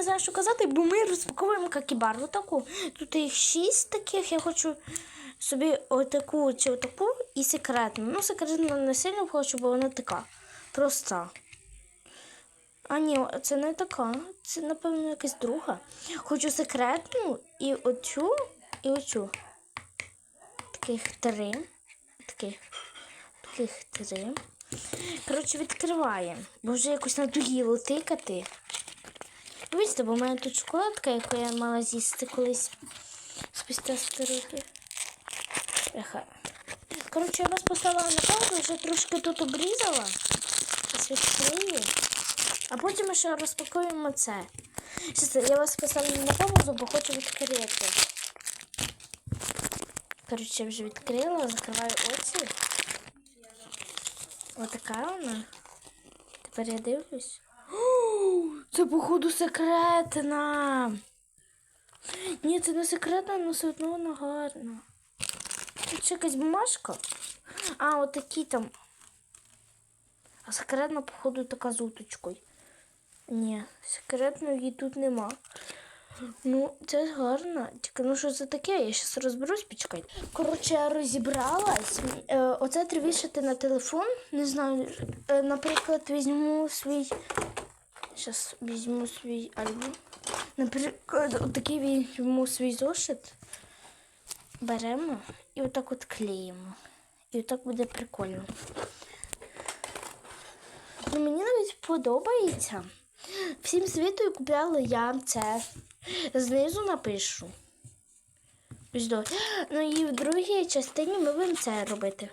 не знаю, що казати, бо ми розпаковуємо какібару таку. Тут їх шість таких. Я хочу собі отаку чи отаку і секретну. Ну, секретну не сильно хочу, бо вона така. Проста. А ні, це не така. Це, напевно, якась друга. Хочу секретну і оцю, і оцю. Таких три. Таких. Таких три. Коротше, відкриваємо. Бо вже якось надоїло тикати. Бачите, бо в мене тут шоколадка, яку я мала з'їсти колись спустя 100 років. Еха. Коротше, я вас поставила на паузу, вже трошки тут обрізала. Ось відкрию. А потім ми ще розпакуємо це. Щас, я вас поставлю на паузу, бо хочу відкрити. Коротше, вже відкрила, закриваю очі. Отака вона. Тепер я дивлюсь. Це, походу, секретна. Ні, це не секретна, але все одно вона гарна. Тут ще якась бумажка. А, отакі там. А секретна, походу, така з уточкою. Ні, секретної тут нема. Ну, це гарно. Тільки ну що це таке? Я зараз розберусь, почекайте. Коротше, я розібралась. Е, оце треба на телефон. Не знаю. Е, наприклад, візьму свій. Зараз візьму свій альбом. Наприклад, отакий візьму свій зошит. Беремо і отак от клеїмо. І отак буде прикольно. Ну, мені навіть подобається. Всім світою купляла я це. Знизу напишу. Ну і в другій частині ми будемо це робити.